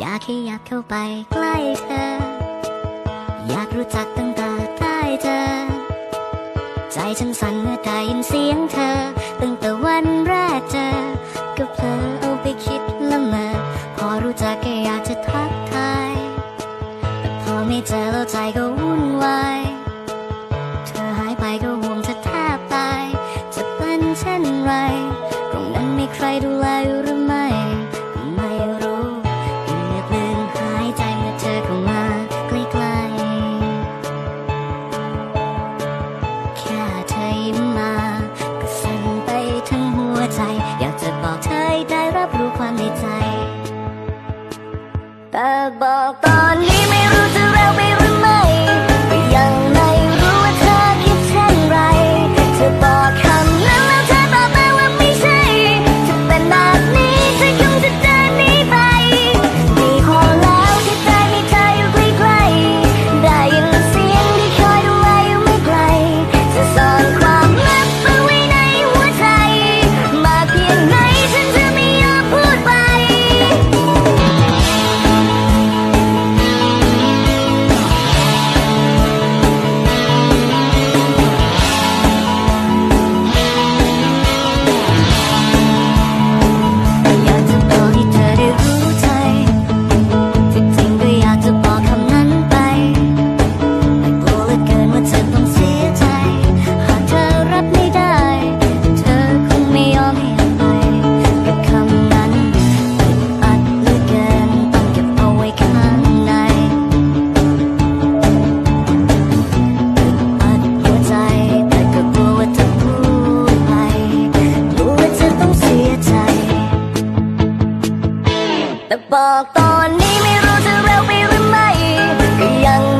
อยากให้อยากเข้าไปใกล้เธอ อยากรู้จักตั้งแต่ได้เธอ ใจฉันสั่นเมื่อได้ยินเสียงเธอ ตั้งแต่วันแรกเจอ ก็เพลอเอาไปคิดละเมอพอรู้จักก็อยากจะทักทาย แต่พอไม่เจอแล้วใจก็ ตอนนี้ไม่รู้จะเร็วไปหรือไม่ก็ยัง